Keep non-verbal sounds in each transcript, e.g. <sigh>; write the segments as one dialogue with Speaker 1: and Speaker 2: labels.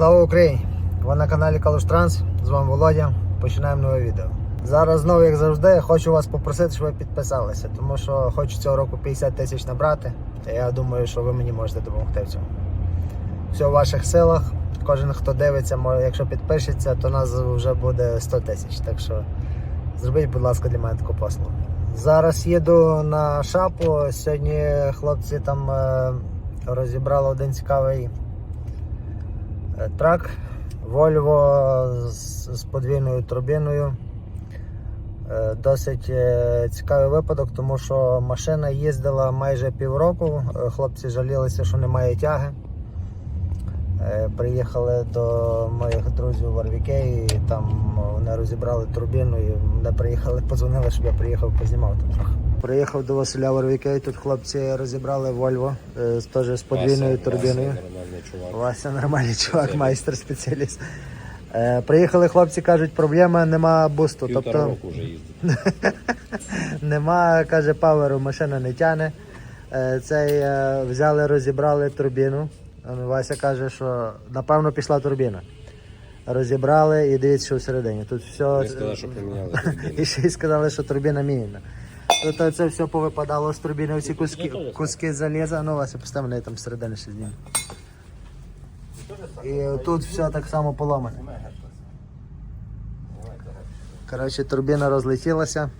Speaker 1: Слава Україні! Ви на каналі Калуш Транс, з вами Володя. Починаємо нове відео. Зараз знову, як завжди, хочу вас попросити, щоб ви підписалися, тому що хочу цього року 50 тисяч набрати. І я думаю, що ви мені можете допомогти в цьому. Все в ваших силах. Кожен, хто дивиться, може, якщо підпишеться, то нас вже буде 100 тисяч. Так що зробіть, будь ласка, для мене таку послугу. Зараз їду на шапу. Сьогодні хлопці там е, розібрали один цікавий трак Volvo з, з подвійною турбіною. Е, Досить е, цікавий випадок, тому що машина їздила майже півроку. Е, Хлопці жалілися, що немає тяги. Е, Приїхали до моїх друзів в Арвіке і там вони розібрали турбіну і мене приїхали, подзвонили, щоб я приїхав познімав тут трохи. Приїхав до Василя в Арвіке, і тут хлопці розібрали Volvo, е, з- теж з подвійною турбіною.
Speaker 2: Вася, нормальний чувак.
Speaker 1: Вася нормальний чувак, майстер, спеціаліст. Е, приїхали хлопці, кажуть, проблема нема бусту.
Speaker 2: Півтора
Speaker 1: Тобто
Speaker 2: року вже їздить. <laughs>
Speaker 1: нема, каже, паверу, машина не тяне. Е, цей е, взяли, розібрали турбіну. Ну, Вася каже, що напевно пішла турбіна. Розібрали і дивіться, що всередині. Тут все.
Speaker 2: Сказали, що поміняли. <laughs>
Speaker 1: І ще й сказали, що турбіна мінена. Тут це все повипадало з турбіни, всі куски, куски заліза. Ну, Вася, постав там всередині ще зніме. І тут все так само поломане. Коротше, турбіна розлетілася.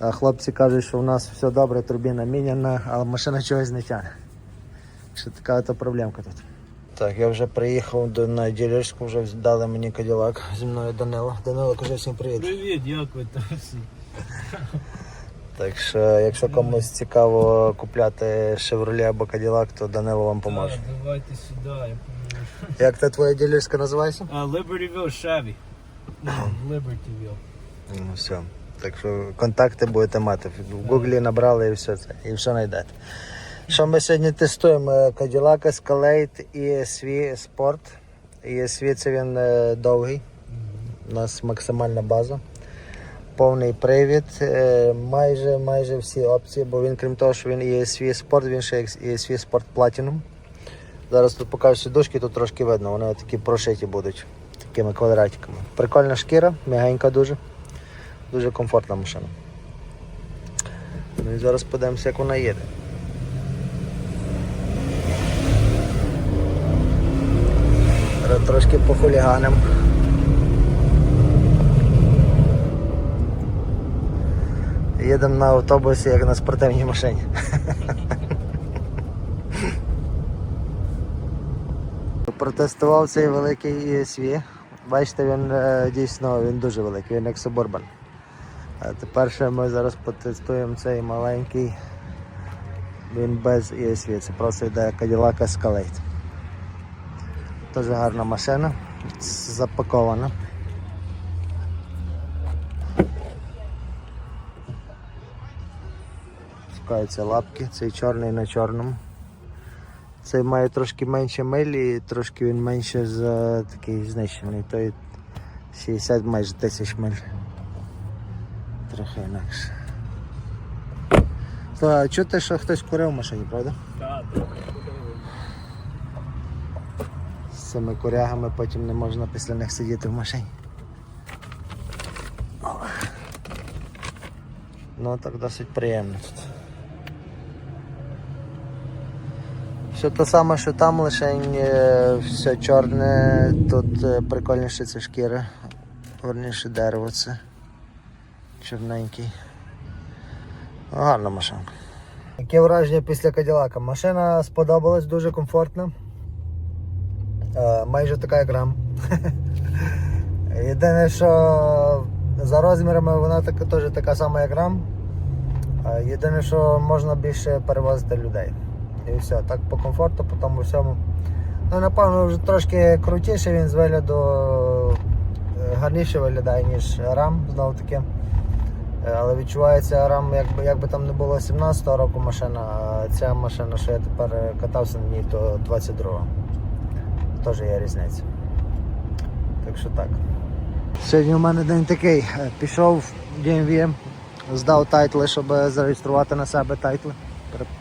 Speaker 1: А хлопці кажуть, що в нас все добре, турбіна міняна, але машина чогось не тягне. Що така то проблемка тут. Так, я вже приїхав до на ділерську, вже дали мені каділак зі мною Данило. Данило, кажи всім привіт.
Speaker 3: Привіт, як ви там всі?
Speaker 1: Так що, якщо комусь цікаво купляти Chevrolet або Cadillac, то Данило вам поможе.
Speaker 3: Так, давайте сюди.
Speaker 1: Як та твоя ділерська називається?
Speaker 3: А, Libertyville Chevy. Ну, Libertyville.
Speaker 1: Ну все. Так що контакти будете мати. В Гуглі набрали і все це, і все знайдете. Що ми сьогодні тестуємо? Cadillac Escalade ESV Sport. ESV це він е, довгий. У нас максимальна база. Повний привід, е, майже майже всі опції, бо він, крім того, що він ESV Sport, він ще ESV Sport Platinum. Зараз тут покажу сідушки, тут трошки видно, вони такі прошиті будуть такими квадратиками. Прикольна шкіра, м'ягенька дуже. Дуже комфортна машина. Ну і зараз подивимося, як вона їде. Зараз Трошки похуліганим. Їдемо на автобусі, як на спортивній машині. <laughs> Протестував цей великий ESV. Бачите, він е, дійсно він дуже великий, він як Suburban. А тепер ще ми зараз потестуємо цей маленький. Він без ESV, це просто йде Cadillac Escalade. Дуже гарна машина, запакована. Шукаються лапки, цей чорний на чорному. Цей має трошки менше милі, трошки він менше за такий знищений. Той 60 майже тисяч миль. Трохи інакше. То, а чути, що хтось курив в машині, правда?
Speaker 3: Так,
Speaker 1: З цими курягами потім не можна після них сидіти в машині. Ну так досить приємно тут. Все те саме, що там, лише е, все чорне, тут е, прикольніше це шкіра, верніше дерево це. Чорненький. Гарна машинка. Яке враження після Каділака? Машина сподобалась, дуже комфортна. Е, майже така як рам. <laughs> Єдине, що за розмірами вона така, теж така сама, як рам. Е, Єдине, що можна більше перевозити людей. І все, так по комфорту, по тому всьому. Ну, напевно, вже трошки крутіше він з вигляду е, гарніше виглядає, ніж рам, знову таки. Е, Але відчувається рам, якби, якби там не було 17-го року машина, а ця машина, що я тепер е, катався на ній, то 22-го. Теж є різниця. Так що так. Сьогодні у мене день такий. Пішов в DMV, здав тайтли, щоб зареєструвати на себе тайтли,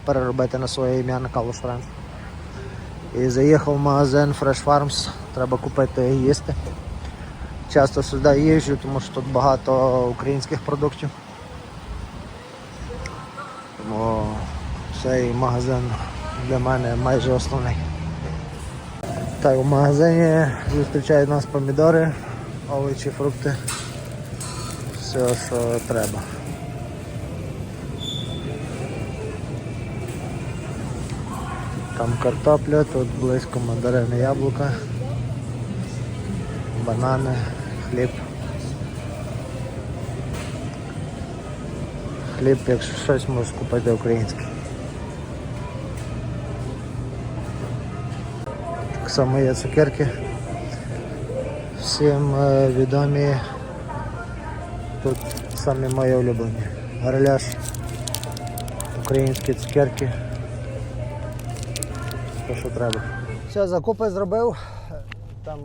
Speaker 1: переробити на своє ім'я на Калус Франс. І заїхав в магазин Fresh Farms, треба купити їсти. Часто сюди їжджу, тому що тут багато українських продуктів. Тому цей магазин для мене майже основний. Так, в магазині зустрічають нас помідори, овочі, фрукти. Все, що треба. Там картопля, тут близько мандарини яблука, банани, хліб. Хліб, якщо щось можеш купити український. Так само є цукерки. Всім е, відомі. Тут самі мої улюблені. Гриляш, українські цукерки. Що треба. Все, закупи зробив. Там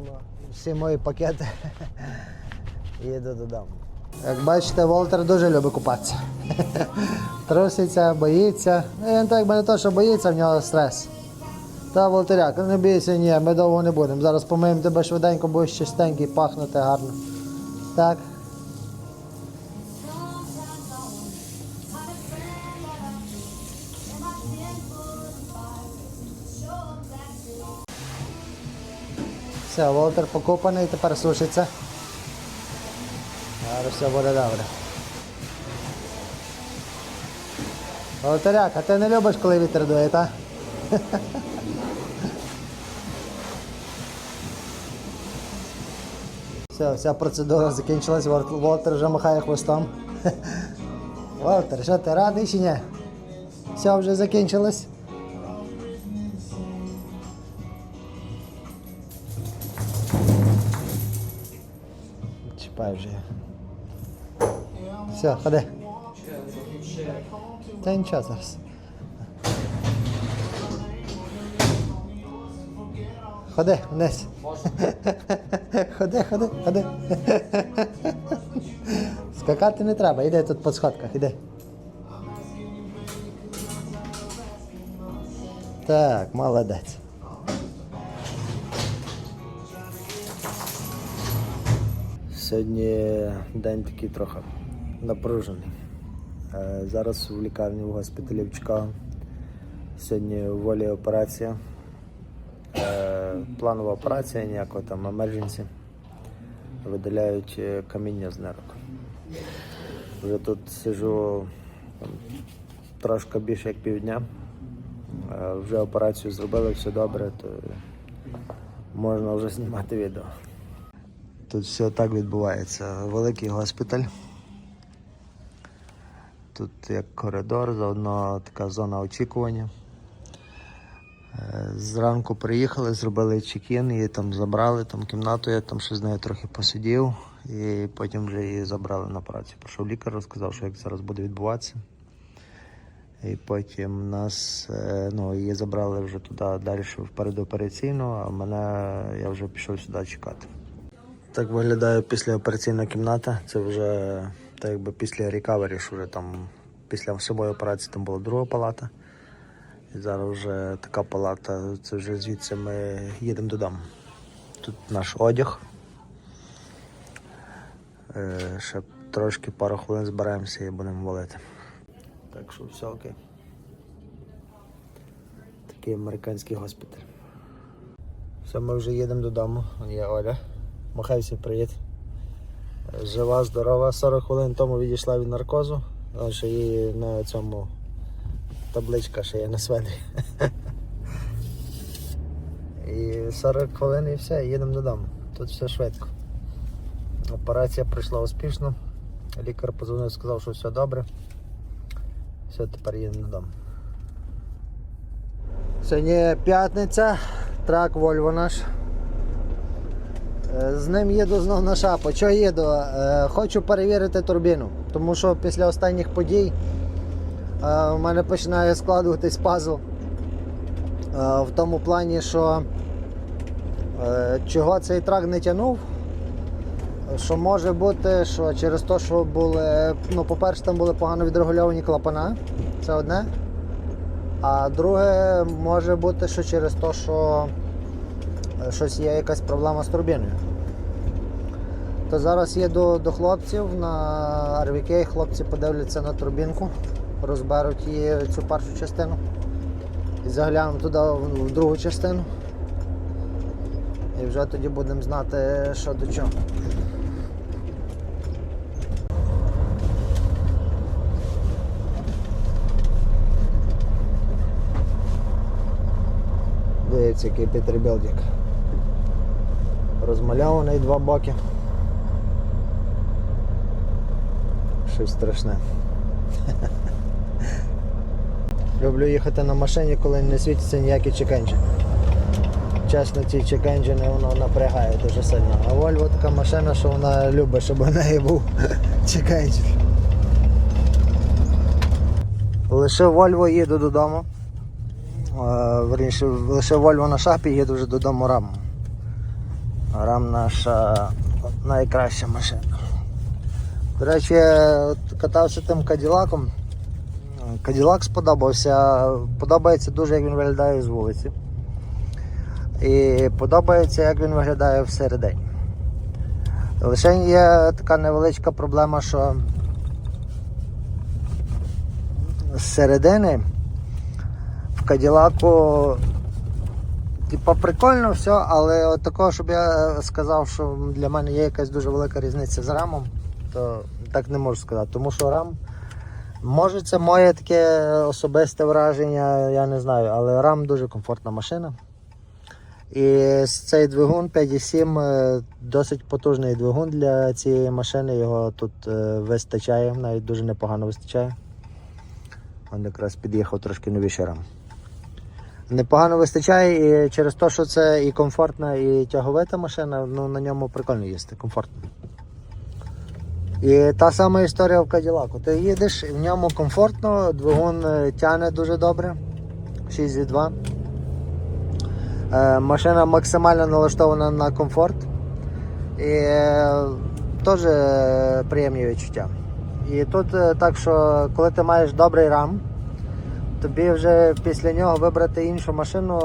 Speaker 1: всі мої пакети. <laughs> Їду додому. Як бачите, Волтер дуже любить купатися. <laughs> Труситься, боїться. Ну, Він так би не то, що боїться, в нього стрес. Та Волтеряк, не бійся, ні, ми довго не будемо. Зараз помиємо тебе швиденько, будеш чистенький, пахнути гарно. Так. Все, Волтер покупаний, тепер сушиться. Зараз все буде добре. Волтеряк, а ти не любиш, коли вітер дує, так? Все, вся процедура закінчилась, Волтер вже махає хвостом. Волтер, що ти радий чи ні? Все вже закінчилось. Вже. Все, ходи. Та нічого зараз. Ходи вниз. <laughs> Ходи, ходи, ходи. <laughs> Скакати не треба, іди тут по сходках, іди. Так, молодець. Сьогодні день такий трохи напружений. Е, Зараз в лікарні в госпіталі в Чикаго. Сьогодні в волі операція. Е, Планова операція, ніякого там емердженсі. Видаляють е, каміння з нирок. Вже тут сижу там, трошки більше як півдня. Вже операцію зробили, все добре, то можна вже знімати відео. Тут все так відбувається. Великий госпіталь. Тут як коридор, заодно така зона очікування. Е, Зранку приїхали, зробили чекін, її там забрали, там кімнату, я там ще з нею трохи посидів і потім вже її забрали на працю. Прийшов лікар, розказав, що як зараз буде відбуватися. І потім нас, е, ну, її забрали вже туди далі в передопераційну, а мене я вже пішов сюди чекати. Так виглядає післяопераційна кімната. Це вже так якби після рекавері, що вже там після самої операції там була друга палата. І зараз вже така палата, це вже звідси ми їдемо додому. Тут наш одяг. Е, ще трошки пару хвилин збираємося і будемо валити. Так що все окей. Такий американський госпіталь. Все, ми вже їдемо додому. Я Оля. Махай всім привіт. Жива, здорова. 40 хвилин тому відійшла від наркозу. А ще її на цьому табличка ще є на сведрі. І 40 хвилин і все, їдемо додому. Тут все швидко. Операція пройшла успішно. Лікар позвонив, сказав, що все добре. Все, тепер їдемо додому. Сьогодні п'ятниця, трак Вольво наш. Е, З ним їду знов на шапу. Чого їду? Е, Хочу перевірити турбіну, тому що після останніх подій е, у мене починає складуватись пазл. Е, В тому плані, що е, чого цей трак не тягнув. Що може бути, що через те, що були, ну, по-перше, там були погано відрегульовані клапана, це одне. А друге може бути, що через те, що е, щось є якась проблема з турбіною. То зараз їду до хлопців на RVK, хлопці подивляться на турбінку, розберуть її цю першу частину і заглянемо туди в в другу частину. І вже тоді будемо знати, що до чого. Дивіться, який Петербілдік. Розмальований два боки. Щось страшне. <laughs> Люблю їхати на машині, коли не світяться ніякі чекенджі. Чесно, ці чекенджини воно напрягає дуже сильно. А Volvo така машина, що вона любить, щоб у неї був <laughs> чекенджі. Лише Volvo їду додому. Верніше, лише Volvo на шапі їду вже додому рам. Рам наша найкраща машина. До речі, катався тим Каділаком. Каділак сподобався. Подобається дуже, як він виглядає з вулиці. І подобається, як він виглядає всередині. Лише є така невеличка проблема, що з середини в Каділаку типа прикольно все, але от такого, щоб я сказав, що для мене є якась дуже велика різниця з рамом, то так не можу сказати. Тому що рам, може це моє таке особисте враження, я не знаю, але рам дуже комфортна машина. І цей двигун 5.7 е, досить потужний двигун для цієї машини. Його тут е, вистачає, навіть дуже непогано вистачає. Он якраз під'їхав трошки новіший рам. Непогано вистачає і через те, що це і комфортна, і тяговита машина, ну на ньому прикольно їсти, комфортно. І та сама історія в Каділаку. Ти їдеш, в ньому комфортно, двигун е, тягне дуже добре. 6,2. Е, Машина максимально налаштована на комфорт. І е, теж е, приємні відчуття. І тут е, так, що коли ти маєш добрий рам, тобі вже після нього вибрати іншу машину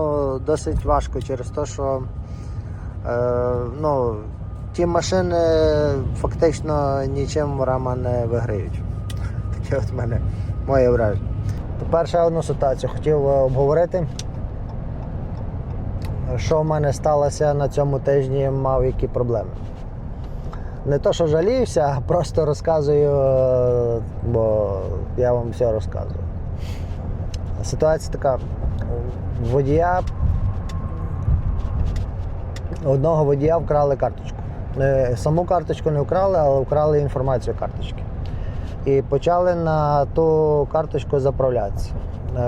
Speaker 1: досить важко через те, що е, ну, ті машини фактично нічим рама не виграють. <laughs> Таке от мене моє враження. Тепер ще одну ситуацію хотів е, обговорити. Що в мене сталося на цьому тижні, мав які проблеми. Не то, що жаліюся, а просто розказую, е, бо я вам все розказую. Ситуація така. Водія. Одного водія вкрали карточку. Саму карточку не вкрали, але вкрали інформацію карточки. І почали на ту карточку заправлятися. Е,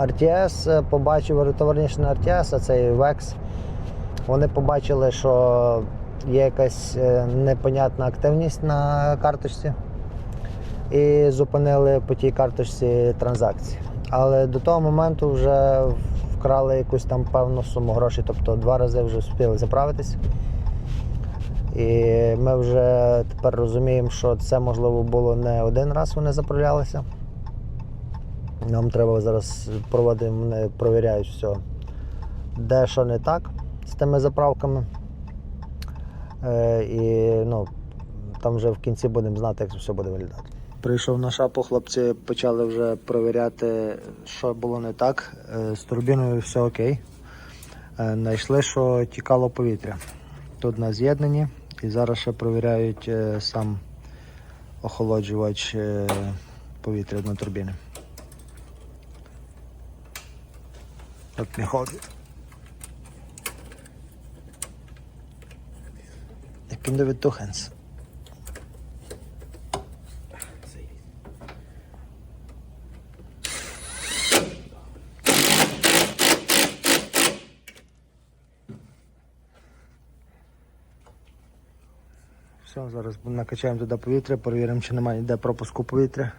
Speaker 1: RTS побачив, товарніше не RTS, а цей VEX. Вони побачили, що є якась е, непонятна активність на карточці і зупинили по тій карточці транзакції. Але до того моменту вже вкрали якусь там певну суму грошей, тобто два рази вже встигли заправитись. І ми вже тепер розуміємо, що це можливо було не один раз вони заправлялися. Нам треба зараз проводити, вони провіряють все, де що не так з тими заправками. Е, і ну, там вже в кінці будемо знати, як це все буде виглядати. Прийшов на шапу, хлопці почали вже провіряти, що було не так. Е, З турбіною все окей. Е, Знайшли, що тікало повітря. Тут на з'єднанні і зараз ще провіряють е, сам охолоджувач повітря на турбіни. От не ходить. Ik ben weer Все, зараз накачаємо туди повітря, перевіримо, чи немає ніде пропуску повітря.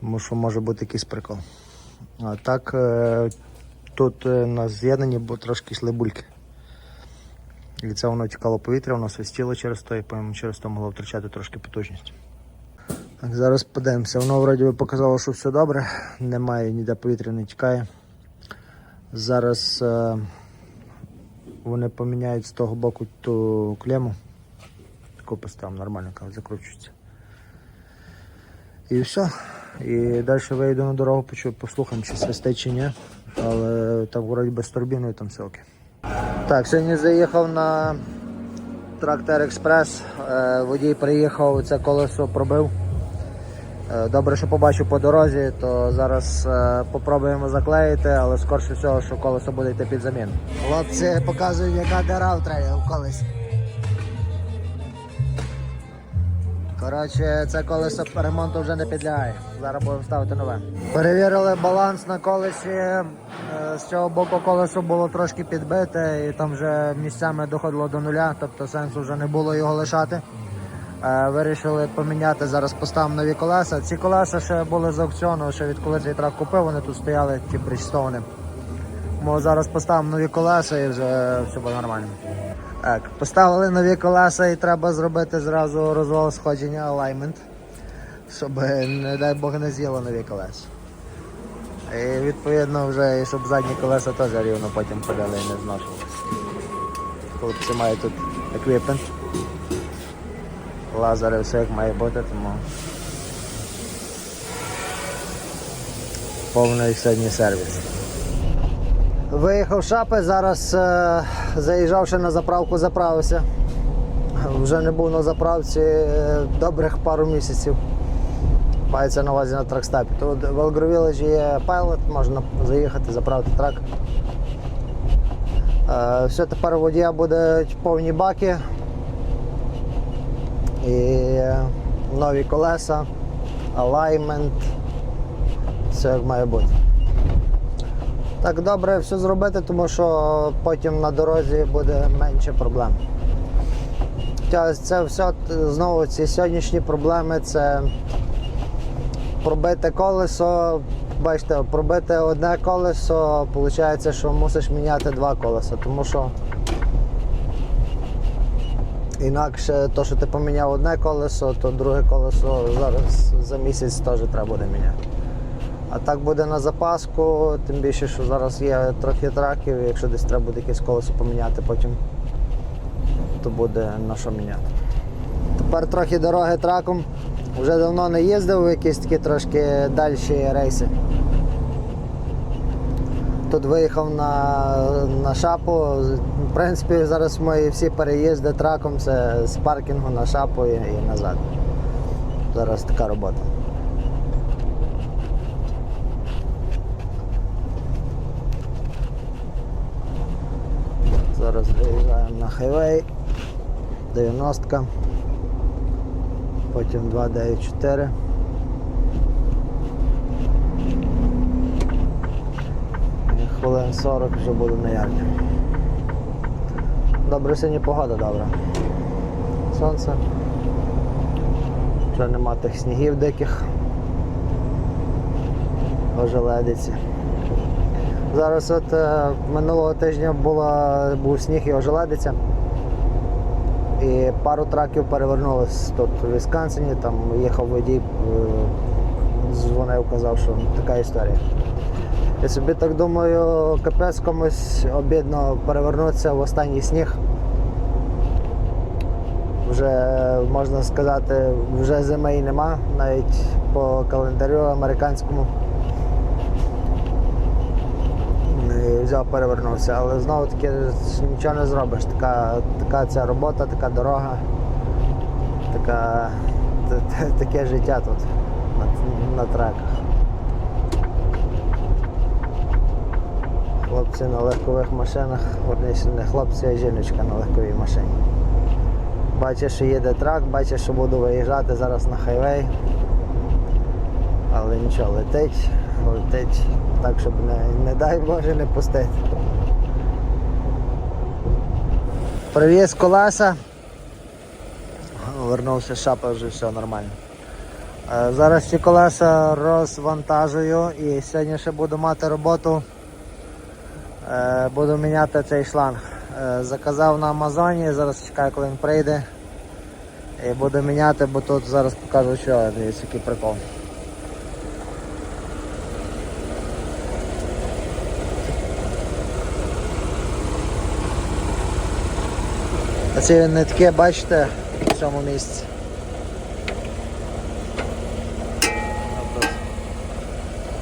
Speaker 1: Тому що може бути якийсь прикол. А так е, тут е, на з'єднанні трошки йшли бульки. І це воно тікало повітря, воно свистіло через то, і по-моєму, через то могло втрачати трошки потужність. Так, зараз подивимося. Воно вроді би показало, що все добре. Немає ніде повітря не тікає. Зараз е, вони поміняють з того боку ту клему. Таку поставимо нормально, коли закручується. І все. І далі вийду на дорогу, послухаємо, чи свистить чи ні. Але так вроді без турбіни там окей. Так, сьогодні заїхав на трактор Експрес. Е, Водій приїхав, це колесо пробив. Е, Добре, що побачив по дорозі, то зараз е, попробуємо заклеїти, але скорше всього, що колесо буде йти під заміну. Хлопці показують, яка трелі в колесі. Коротше, це колесо ремонту вже не підлягає. Зараз будемо ставити нове. Перевірили баланс на колесі. Е, З цього боку колесо було трошки підбите, і там вже місцями доходило до нуля, тобто сенсу вже не було його лишати. Е, Вирішили поміняти, зараз поставимо нові колеса. Ці колеса ще були з аукціону, ще відколи цей трак купив, вони тут стояли, ті причтовані. Ми зараз поставимо нові колеса і вже все буде нормально. Так, поставили нові колеса і треба зробити зразу розвал сходження алаймент, щоб, не дай Бог, не з'їло нові колеса. І відповідно вже, щоб задні колеса теж рівно потім ходили і не зношувалися. Хлопці мають тут еквіпмент. Лазери, все як має бути, тому повний сьогодні сервіс. Виїхав шапи, зараз е, заїжджав ще на заправку, заправився. Вже не був на заправці е, добрих пару місяців. Мається на увазі на тракстапі. Тут в Елгровіледжі є пайлот, можна заїхати, заправити трак. Е, все, тепер водія будуть повні баки і нові колеса, алаймент. Все як має бути. Так добре все зробити, тому що потім на дорозі буде менше проблем. Це все знову ці сьогоднішні проблеми це пробити колесо. Бачите, пробити одне колесо, виходить, що мусиш міняти два колеса, тому що інакше то, що ти поміняв одне колесо, то друге колесо зараз за місяць теж треба буде міняти. А так буде на запаску, тим більше, що зараз є трохи траків, якщо десь треба буде якесь колесо поміняти потім, то буде на що міняти. Тепер трохи дороги траком. Вже давно не їздив в якісь такі трошки дальші рейси. Тут виїхав на, на шапу. В принципі, зараз мої всі переїзди траком це з паркінгу на шапу і, і назад. Зараз така робота. Зараз виїжджаємо на хайвей 90 потім 294. І Хвилин 40 вже буду на ярді. Добре, сьогодні погода добра. Сонце. Вже нема тих снігів диких. Ожеледиці. Зараз от е, минулого тижня була, був сніг і ожеледиця. І пару траків перевернулись тут у Вісконсині, там їхав водій, е, дзвонив, казав, що така історія. Я собі так думаю, капець комусь обідно перевернутися в останній сніг. Вже можна сказати, вже зими і нема, навіть по календарю американському. І взяв, перевернувся, але знову таки нічого не зробиш. Така, така ця робота, така дорога, така, т- т- таке життя тут на, на треках. Хлопці на легкових машинах, верніше не хлопці, а жіночка на легковій машині. Бачиш, що їде трак, бачиш, що буду виїжджати зараз на хайвей. Але нічого, летить, летить так, щоб не, не дай Боже не пустити. Привіз колеса. Вернувся з шапи, вже все нормально. Е, Зараз ці колеса розвантажую і сьогодні ще буду мати роботу. Е, Буду міняти цей шланг. Е, Заказав на Амазоні, зараз чекаю, коли він прийде. І буду міняти, бо тут зараз покажу, що дивіться, який прикол. А це не таке, бачите, в цьому місці.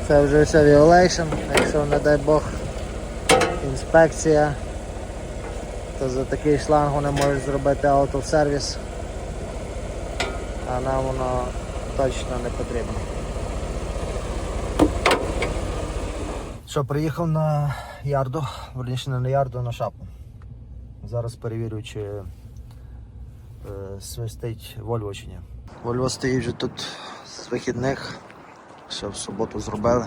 Speaker 1: Це вже все violation, якщо не дай Бог інспекція, то за такий шланг вони можуть зробити of а нам воно точно не потрібно. Що, приїхав на ярду, верніше не на ярду, а на шапу. Зараз перевірю, чи е, свистить Вольво чи ні. Вольво стоїть вже тут з вихідних. Ще в суботу зробили.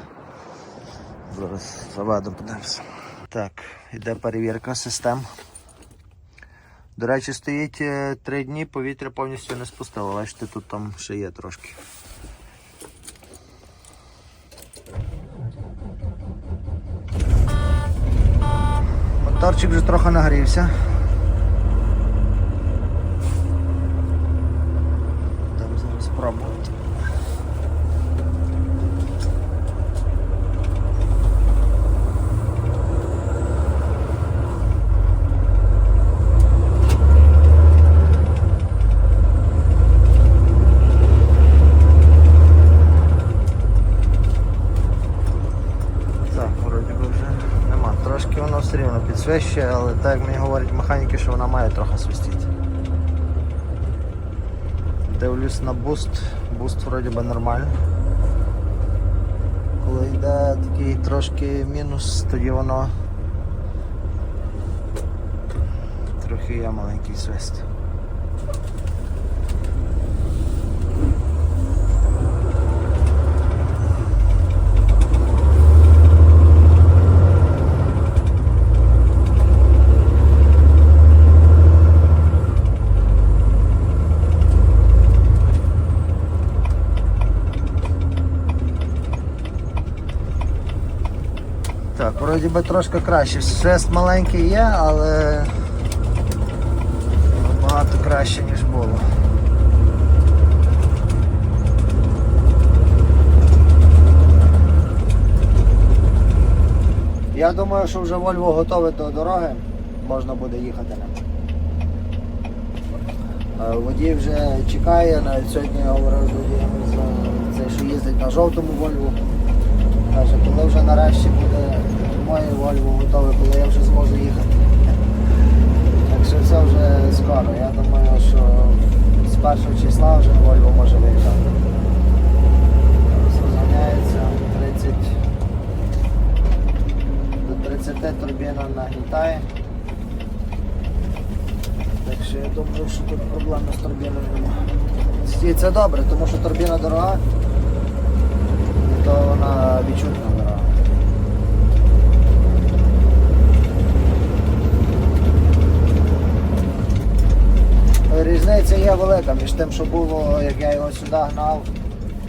Speaker 1: Зараз заведемо, подивимося. Так, іде перевірка систем. До речі, стоїть е, три дні, повітря повністю не спустило. Бачите, тут там ще є трошки. Моторчик вже трохи нагрівся. Будемо зараз спробувати. Так, вроді би вже нема. Трошки воно все але так мені говорять механіки, що вона має трохи свистіти. Дивлюсь на буст. Буст вроді би нормально. Коли йде такий трошки мінус, тоді воно трохи є маленький свист. Так, вроді би трошки краще. Свист маленький є, але набагато краще, ніж було. Я думаю, що вже Вольво готове до дороги, можна буде їхати ним. Е, Водій вже чекає, навіть сьогодні я говорив з водієм, що їздить на жовтому Вольву. Каже, коли вже нарешті буде моє Вольво готове, коли я вже зможу їхати. Так що це вже скоро. Я думаю, що з першого числа вже Вольво може виїжджати. Розганяється 30 до 30 турбіна нагнітає. Так що я думаю, що тут проблеми з турбіною немає. І це добре, тому що турбіна дорога то вона відчутна дорога. Різниця велика між тим, що було, як я його сюди гнав,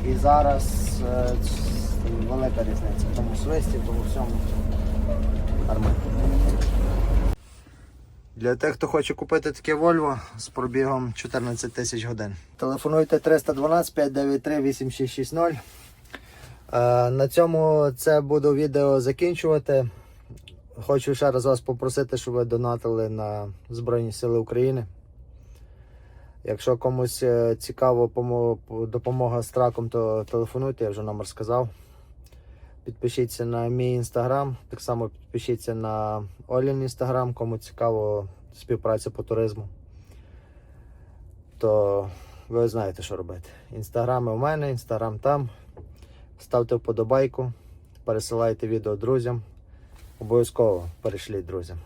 Speaker 1: і зараз е, велика різниця. Тому свисті, тому всьому. Нормально. Для тих, хто хоче купити таке Volvo з пробігом 14 тисяч годин. Телефонуйте 312 593 8660. Е, На цьому це буду відео закінчувати. Хочу ще раз вас попросити, щоб ви донатили на Збройні Сили України. Якщо комусь е, цікаво допомога з траком, то телефонуйте, я вже номер сказав. Підпишіться на мій інстаграм, так само підпишіться на Олін інстаграм, кому цікаво співпраця по туризму. То ви знаєте, що робити. Інстаграм у мене, інстаграм там. Ставте вподобайку, пересилайте відео друзям. Обов'язково перешліть друзям.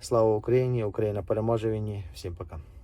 Speaker 1: Слава Україні! Україна переможе війні. Всім пока.